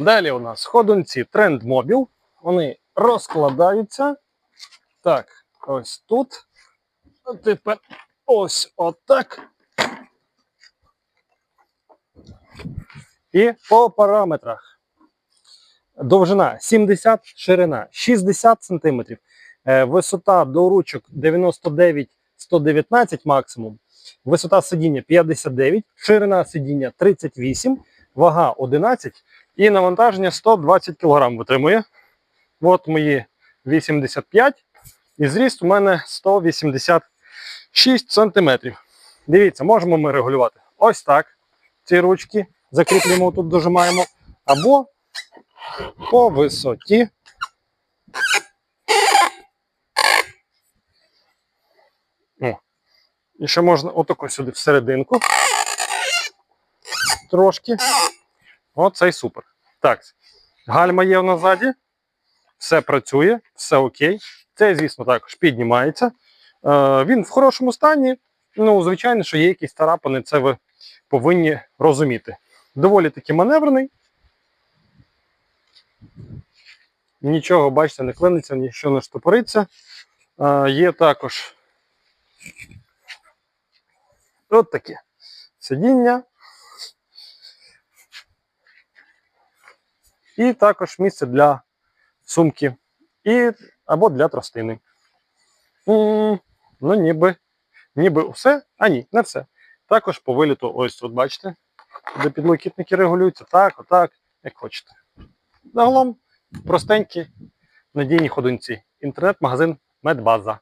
Далі у нас ходунці Trend Mobile. Вони розкладаються. Так, ось тут. А тепер ось отак. І по параметрах. Довжина 70, ширина 60 см, висота до ручок 99-119 максимум, висота сидіння 59, ширина сидіння 38, вага 11 і навантаження 120 кг витримує. От мої 85 і зріст у мене 186 см. Дивіться, можемо ми регулювати ось так. Ці ручки закріплюємо тут, дожимаємо, або по висоті. І ще можна отако сюди всерединку. Трошки. Оце супер. Так. Гальма є в нас ззаді. Все працює, все окей. Це, звісно, також піднімається. Е, він в хорошому стані. Ну, звичайно, що є якісь тарапини, це ви повинні розуміти. Доволі таки маневрений. Нічого, бачите, не клиниться, нічого не штопориться. Е, є також от таке сидіння. І також місце для сумки і, або для тростини. Ну, ніби, ніби все, а ні, не все. Також по виліту, ось тут бачите, де підлокітники регулюються, так, отак, як хочете. Загалом простенькі, надійні ходунці. Інтернет-магазин Медбаза.